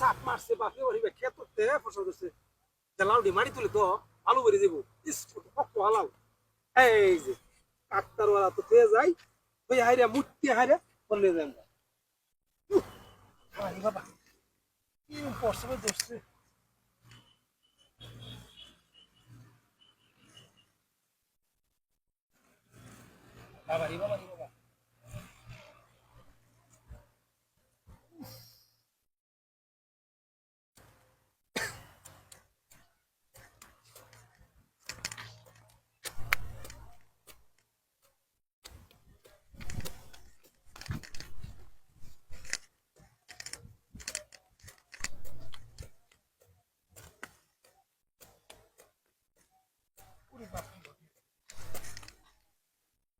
সাপ মারছে বাপরে বাড়ি খেত করতে ফসল করছে। লাউডি মারি তুলে তো আলু বেরিয়ে দেবো। পক্ক হালাও এই যে কাকতার ওরা তো পেয়ে যাই ওই হাইরে মূর্তি হাইরে, বললে যাই বাবা রে বাবা।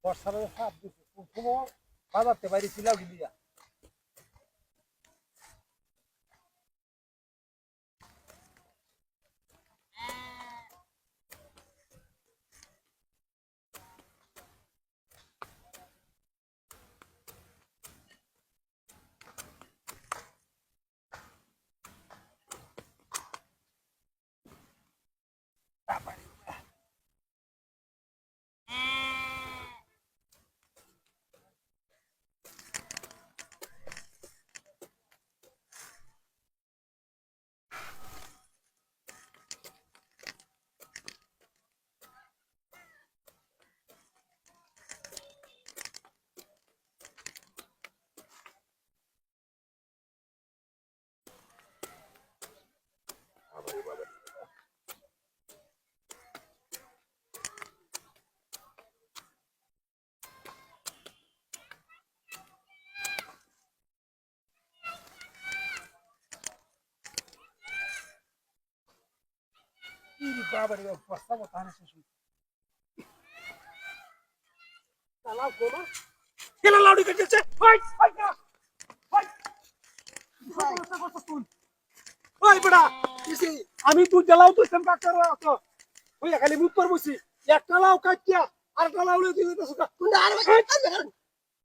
বর্ষা বাজে সাপ দিচ্ছে বাজারতে বাইরে ছিলাও গিলিয়া Ih, বাবা রে বাবা, বর্ষা বাতানে শেষ হইছে। চালাও কোনা। কেলা লাউডি কাটছে হাই হাই না হাই ওই বড়া কিসি আমি তুই জ্বালাও তুই সেম কাকার তো ওই খালি মুখ পর বসি একটা লাউ কাটিয়া আর একটা লাউ লই দিতে সুকা কোনটা আরে ভাই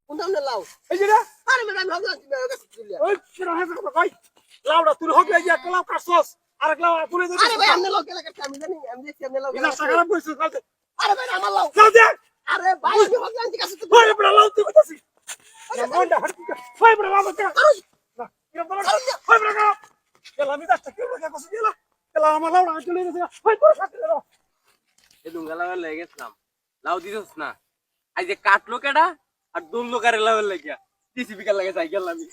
কোনটা আমনে লাও এই যে আরে ম্যাডাম ভাবলাম ওই কিরা হেস কথা ভাই লাউডা তুই হক লাগি একটা লাউ কাটছস আর একটা লাউ তুলে দে আরে ভাই আমনে লাও কেলা আমি জানি আমি দেখছি আমনে লাও ইনা সাগরা কইছিস কালকে। আরে ভাই আমার লাও যাও দে আরে ভাই। আমি ভাবলাম কি কাছে ওই বড়া লাউ তুই কইতাছিস না বড়া কা বড়া বড়া কা আমি আমার চলে গেছে। তোর সাথে দাও। এ লেগে গেছিলাম। দিছস যে কাটলো কেডা? আর দোল লোকারে লাউের লাগিয়া টিসি বিকাল লাগে সাইকেল আমি।